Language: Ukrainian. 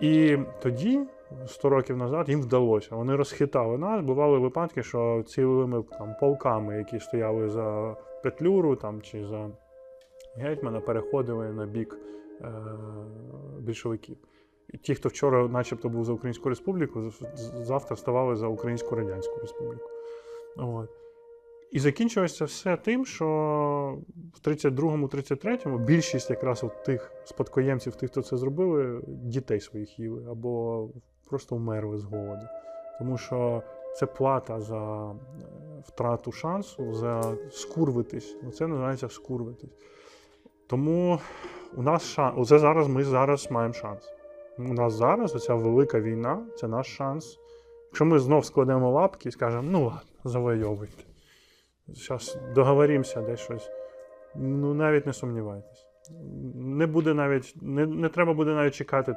І тоді, 100 років назад, їм вдалося. Вони розхитали нас. Бували випадки, що цілими там, полками, які стояли за Петлюру там, чи за гетьмана, переходили на бік е- більшовиків. І ті, хто вчора, начебто, був за Українську Республіку, завтра ставали за Українську Радянську Республіку. От. І закінчилося все тим, що в 32-му, 33-му більшість якраз от тих спадкоємців, тих, хто це зробили, дітей своїх їли або просто вмерли з голоду. Тому що це плата за е, втрату шансу, за скурвитись. Ну, Це називається скурвитись. Тому у нас шанс. Оце зараз ми зараз маємо шанс. У нас зараз оця велика війна це наш шанс. Якщо ми знов складемо лапки і скажемо, ну ладно, завойовуйте. Зараз договоримося десь щось. Ну, навіть не сумнівайтесь. Не буде навіть, не, не треба буде навіть чекати